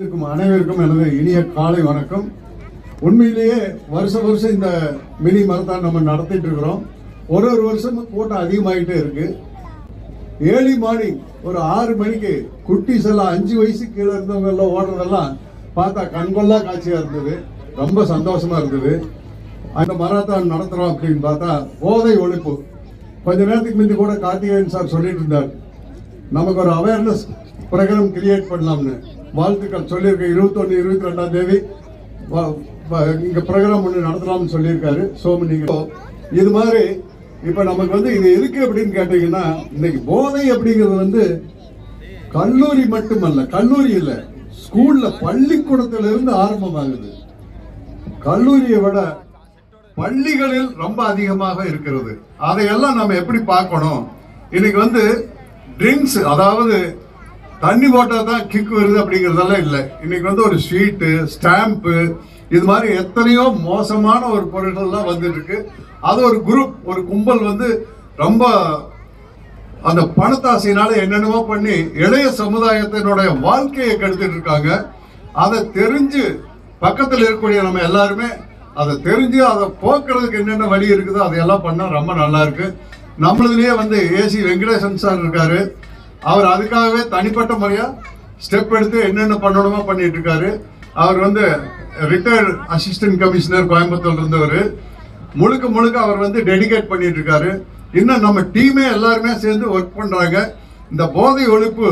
இருக்கும் அனைவருக்கும் எனது இனிய காலை வணக்கம். உண்மையிலேயே வருஷ வருஷம் இந்த மினி மரத்தான் நம்ம நடத்திட்டு இருக்கிறோம். ஒரு ஒரு வருஷமும் கூட்டம் அதிகமாகிட்டே இருக்கு. ஏர்லி மார்னிங் ஒரு ஆறு மணிக்கு குட்டிஸ் எல்லாம் அஞ்சு வயசு கீழே இருந்தவங்க எல்லாம் ஓடுறதெல்லாம் பார்த்தா கண்கொள்ளா காட்சியா இருந்தது. ரொம்ப சந்தோஷமா இருந்தது. அந்த மராத்தான் நடத்துறோம் அப்படின்னு பார்த்தா போதை ஒழிப்பு. கொஞ்ச நேரத்துக்கு முந்தி கூட கார்த்திகேயன் சார் சொல்லிட்டு இருந்தார். நமக்கு ஒரு அவேர்னஸ் ப்ரோக்ராம் கிரியேட் பண்ணலாம்னு. வாழ்த்துக்கள் சொல்லியிருக்கேன் இருபத்தொன்று இருபத்தி ரெண்டாம் தேதி வ- இங்க ப்ரோக்ராம் ஒன்று நடத்தலாம்னு சொல்லியிருக்காரு. சோமு நீங்க இது மாதிரி இப்ப நமக்கு வந்து இது எதுக்கு அப்படின்னு கேட்டீங்கன்னா இன்னைக்கு போதை அப்படிங்கிறது வந்து கல்லூரி மட்டுமல்ல கல்லூரி இல்ல ஸ்கூல்ல பள்ளிக்கூடத்துல இருந்து ஆரம்பமாகுது. கல்லூரியை விட பள்ளிகளில் ரொம்ப அதிகமாக இருக்கிறது. அதையெல்லாம் நம்ம எப்படி பார்க்கணும்? இன்னைக்கு வந்து ட்ரிங்க்ஸ் அதாவது தண்ணி போட்டால் தான் கிக் வருது அப்படிங்கிறதெல்லாம் இல்லை. இன்னைக்கு வந்து ஒரு ஸ்வீட்டு ஸ்டாம்ப்பு இது மாதிரி எத்தனையோ மோசமான ஒரு பொருட்கள்லாம் வந்துட்டு இருக்கு. அது ஒரு குரூப் ஒரு கும்பல் வந்து ரொம்ப அந்த பணத்தாசையினால என்னென்னமோ பண்ணி இளைய சமுதாயத்தினுடைய வாழ்க்கையை கெடுத்துட்டு இருக்காங்க. அதை தெரிஞ்சு பக்கத்தில் இருக்கக்கூடிய நம்ம எல்லாருமே அதை தெரிஞ்சு அதை போக்குறதுக்கு என்னென்ன வழி இருக்குதோ அதையெல்லாம் பண்ணால் ரொம்ப நல்லா இருக்கு. நம்மளதுலேயே வந்து ஏசி வெங்கடேசன் சார் இருக்காரு. அவர் அதுக்காகவே தனிப்பட்ட முறையா ஸ்டெப் எடுத்து என்னென்ன பண்ணணுமோ பண்ணிட்டு இருக்காரு அவர் வந்து ரிட்டையர்ட் அசிஸ்டன்ட் கமிஷனர் கோயம்புத்தூர்ல இருந்தவர். முழுக்க முழுக்க அவர் வந்து டெடிகேட் பண்ணிட்டு இருக்காரு இன்னும் நம்ம டீமே எல்லாருமே சேர்ந்து ஒர்க் பண்றாங்க. இந்த போதை ஒழிப்பு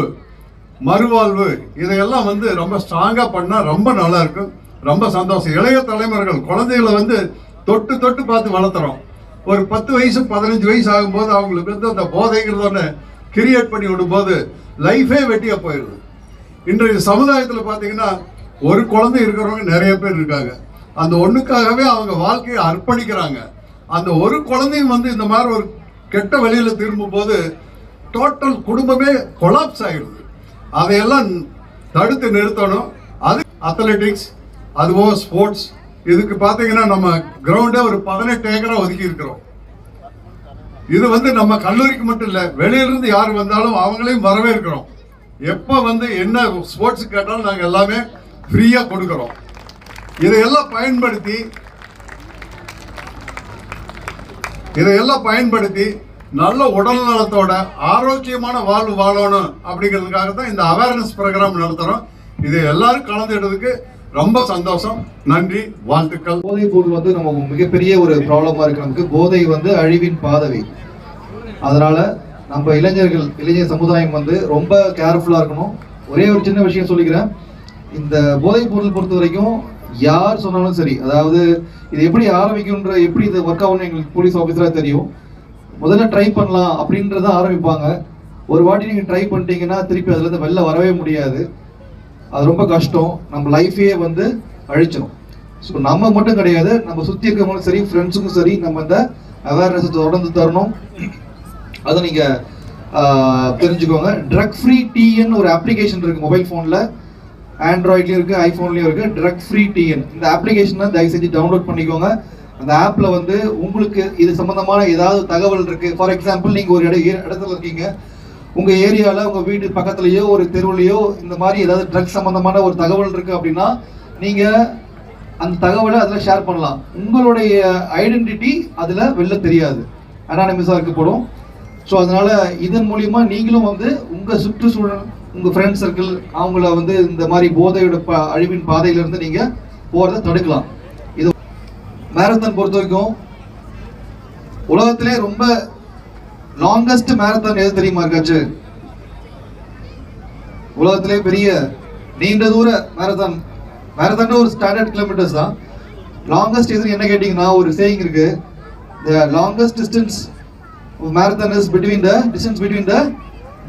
மறுவாழ்வு இதையெல்லாம் வந்து ரொம்ப ஸ்ட்ராங்கா பண்ணா ரொம்ப நல்லா இருக்கும். ரொம்ப சந்தோஷம். இளைய தலைமுறைகள் குழந்தைகளை வந்து தொட்டு தொட்டு பார்த்து வளர்த்துறோம். ஒரு பத்து வயசு பதினஞ்சு வயசு ஆகும்போது அவங்களுக்கு வந்து அந்த போதைங்கிறதோட கிரியேட் பண்ணி விடும்போது லைஃபே வெட்டியாக போயிடுது. இன்றைய சமுதாயத்தில் பார்த்தீங்கன்னா ஒரு குழந்தை இருக்கிறவங்க நிறைய பேர் இருக்காங்க. அந்த ஒன்றுக்காகவே அவங்க வாழ்க்கையை அர்ப்பணிக்கிறாங்க. அந்த ஒரு குழந்தையும் வந்து இந்த மாதிரி ஒரு கெட்ட வழியில் திரும்பும் போது டோட்டல் குடும்பமே கொலாப்ஸ் ஆகிடுது அதையெல்லாம் தடுத்து நிறுத்தணும். அது அத்லெட்டிக்ஸ் அதுபோக ஸ்போர்ட்ஸ் இதுக்கு பார்த்தீங்கன்னா நம்ம கிரவுண்டே ஒரு பதினெட்டு ஏக்கராக ஒதுக்கி இருக்கிறோம் இது வந்து நம்ம கல்லூரிக்கு மட்டும் இல்ல வெளியிலிருந்து யார் வந்தாலும் அவங்களையும் வரவேற்கிறோம். எப்ப வந்து என்ன ஸ்போர்ட்ஸ் கேட்டாலும் நாங்க எல்லாமே ஃப்ரீயா கொடுக்குறோம். இதையெல்லாம் பயன்படுத்தி இதையெல்லாம் பயன்படுத்தி நல்ல உடல் நலத்தோட ஆரோக்கியமான வாழ்வு வாழணும் அப்படிங்கிறதுக்காக தான் இந்த அவேர்னஸ் ப்ரோக்ராம் நடத்துகிறோம் இது எல்லாரும் கலந்துக்கிட்டதுக்கு ரொம்ப சந்தோஷம். நன்றி வாழ்த்துக்கள். போதை பொருள் வந்து நம்ம மிகப்பெரிய ஒரு ப்ராப்ளமா இருக்கு. நமக்கு போதை வந்து அழிவின் பாதவி அதனால நம்ம இளைஞர்கள் இளைஞர் சமுதாயம் வந்து ரொம்ப கேர்ஃபுல்லா இருக்கணும். ஒரே ஒரு சின்ன விஷயம் சொல்லிக்கிறேன். இந்த போதைப் பொருள் பொறுத்த வரைக்கும் யார் சொன்னாலும் சரி அதாவது இது எப்படி ஆரம்பிக்கும்ன்ற எப்படி இது ஒர்க் ஆகும்னு எங்களுக்கு போலீஸ் ஆஃபீஸராக தெரியும். முதல்ல ட்ரை பண்ணலாம் அப்படின்றத ஆரம்பிப்பாங்க. ஒரு வாட்டி நீங்கள் ட்ரை பண்ணிட்டீங்கன்னா திருப்பி அதுலேருந்து வெளில வரவே முடியாது. அது ரொம்ப கஷ்டம். நம்ம லைஃபையே வந்து அழிச்சிடும் ஸோ நம்ம மட்டும் கிடையாது நம்ம சுற்றி இருக்கவங்களும் சரி ஃப்ரெண்ட்ஸுக்கும் சரி நம்ம இந்த அவேர்னஸ் தொடர்ந்து தரணும். அதை நீங்கள் தெரிஞ்சுக்கோங்க. ட்ரக் ஃப்ரீ டிஎன் ஒரு அப்ளிகேஷன் இருக்குது மொபைல் ஃபோனில் ஆண்ட்ராய்ட்லேயும் இருக்குது ஐஃபோன்லேயும் இருக்குது ட்ரக் ஃப்ரீ டிஎன் இந்த அப்ளிகேஷனை தயவு செஞ்சு டவுன்லோட் பண்ணிக்கோங்க. அந்த ஆப்பில் வந்து உங்களுக்கு இது சம்மந்தமான ஏதாவது தகவல் இருக்குது ஃபார் எக்ஸாம்பிள் நீங்கள் ஒரு இட இடத்துல இருக்கீங்க. உங்கள் ஏரியாவில் உங்கள் வீட்டு பக்கத்துலேயோ ஒரு தெருவுலையோ இந்த மாதிரி ஏதாவது ட்ரக்ஸ் சம்மந்தமான ஒரு தகவல் இருக்குது அப்படின்னா நீங்கள் அந்த தகவலை அதில் ஷேர் பண்ணலாம். உங்களுடைய ஐடென்டிட்டி அதில் வெளில தெரியாது. அனானமிஸாக இருக்கப்படும் ஸோ அதனால் இதன் மூலிமா நீங்களும் வந்து உங்கள் சுற்றுச்சூழல் உங்கள் ஃப்ரெண்ட் சர்க்கிள் அவங்கள வந்து இந்த மாதிரி போதையோட ப- அழிவின் பாதையிலேருந்து நீங்கள் போகிறத தடுக்கலாம். இது மேரத்தான் பொறுத்த வரைக்கும் உலகத்திலே ரொம்ப லாங்கஸ்ட் மேரத்தான் எது தெரியுமா இருக்காச்சு? உலகத்திலே பெரிய நீண்ட தூர மேரத்தான் மேரத்தான் ஒரு ஸ்டாண்டர்ட் கிலோமீட்டர்ஸ் தான். லாங்கஸ்ட் எது என்ன கேட்டிங்கன்னா ஒரு சேயிங் இருக்கு. The longest distance marathon is between the distance between the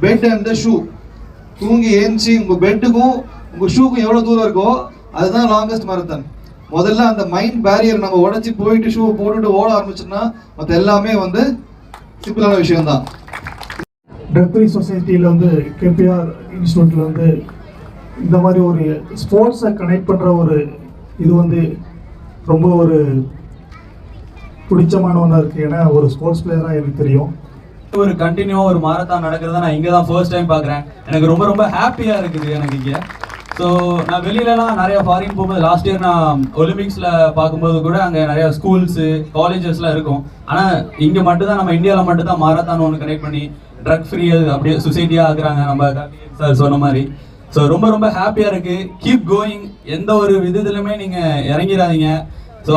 bed and the shoe தூங்கி ஏஞ்சி உங்கள் பெட்டுக்கும் உங்கள் ஷூக்கும் எவ்வளோ தூரம் இருக்கோ அதுதான் லாங்கஸ்ட் மேரத்தான் முதல்ல அந்த மைண்ட் பேரியர் நம்ம உடச்சி போயிட்டு ஷூ போட்டுட்டு ஓட ஆரம்பிச்சோம்னா மற்ற எல்லாமே வந்து சிம்பிளான விஷயம் தான் ட்ரக் ஃப்ரீ சொசைட்டியில் வந்து கேபிஆர் இன்ஸ்டியூட்டில் வந்து இந்த மாதிரி ஒரு ஸ்போர்ட்ஸை கனெக்ட் பண்ணுற ஒரு இது வந்து ரொம்ப ஒரு பிடிச்சமான ஒன்றா இருக்குது ஏன்னா ஒரு ஸ்போர்ட்ஸ் பிளேயராக எனக்கு தெரியும். ஒரு கண்டினியூவா ஒரு மாரத்தான் நடக்கிறத நான் இங்க தான் ஃபர்ஸ்ட் டைம் பார்க்குறேன். எனக்கு ரொம்ப ரொம்ப ஹாப்பியா இருக்குது எனக்கு இங்க. ஸோ நான் வெளியிலலாம் நிறைய ஃபாரின் போகும்போது லாஸ்ட் இயர் நான் ஒலிம்பிக்ஸில் பார்க்கும்போது கூட அங்கே நிறைய ஸ்கூல்ஸு காலேஜஸ்லாம் இருக்கும். ஆனால் இங்கே மட்டும்தான் நம்ம இந்தியாவில் மட்டும்தான் மாரத்தான் ஒன்று கனெக்ட் பண்ணி ட்ரக் ஃப்ரீ அப்படியே சொசைட்டியாக ஆக்குறாங்க நம்ம சார் சொன்ன மாதிரி. ஸோ ரொம்ப ரொம்ப ஹாப்பியாக இருக்குது கீப் கோயிங் எந்த ஒரு விதத்துலையுமே நீங்கள் இறங்கிடாதீங்க. ஸோ